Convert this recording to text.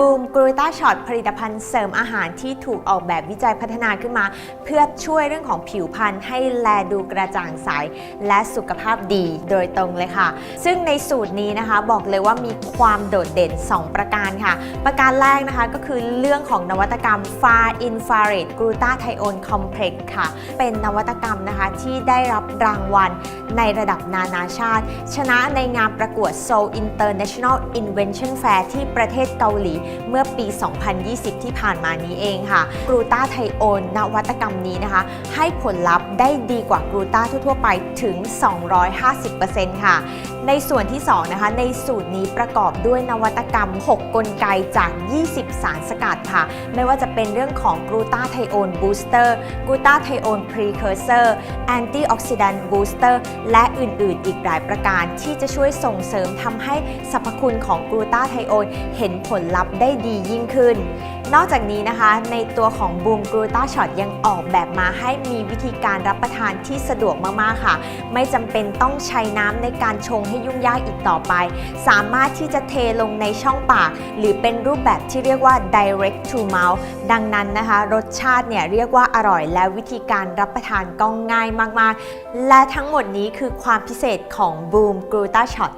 บูมกรูต้าช็อตผลิตภัณฑ์เสริมอาหารที่ถูกออกแบบวิจัยพัฒนาขึ้นมา เพื่อช่วยเรื่องของผิวพรรณให้แลดูกระจ่างใส และสุขภาพดีโดยตรงเลยค่ะ ซึ่งในสูตรนี้นะคะบอกเลยว่ามีความโดดเด่น 2 ประการค่ะ ประการแรกนะคะก็คือเรื่องของนวัตกรรม Far Infrared g l u t a t h i o n Complex ค่ะ เป็นนวัตกรรมนะคะที่ได้รับรางวัลในระดับนานาชาติ ชนะในงานประกวด Seoul International Invention Fair ที่ประเทศเกาหลีเมื่อปี 2020 ที่ผ่านมานี้เองค่ะกรูตาไทโอนนวัตกรรมนี้นะคะ ให้ผลลัพธ์ได้ดีกว่ากรูตาทั่วๆไปถึง 250%ค่ะ ในส่วนที่2นะคะในสูตรนี้ประกอบด้วยนวัตกรรม 6 กลไกจาก 20 สารสกัดค่ะ ไม่ว่าจะเป็นเรื่องของกรูตาไทโอนบูสเตอร์กรูตาไทโอนพรีเคอร์เซอร์แอนตี้ออกซิแดนต์บูสเตอร์และอื่นๆ อีกหลายประการที่จะช่วยส่งเสริมทำให้สรรพคุณของกรูตาไทโอนเห็นผลลัพธ์ได้ดียิ่งขึ้น นอกจากนี้นะคะในตัวของบูมกรูตาช็อตยังออกแบบมาให้มีวิธีการรับประทานที่สะดวกมาก ๆ ค่ะ ไม่จำเป็นต้องใช้น้ำในการชงให้ยุ่งยากอีกต่อไป สามารถที่จะเทลงในช่องปาก หรือเป็นรูปแบบที่เรียกว่า direct to mouth ดังนั้นนะคะ รสชาติเนี่ยเรียกว่าอร่อยและวิธีการรับประทานก็ง่ายมาก ๆ และทั้งหมดนี้คือความพิเศษของบูมกรูตาช็อต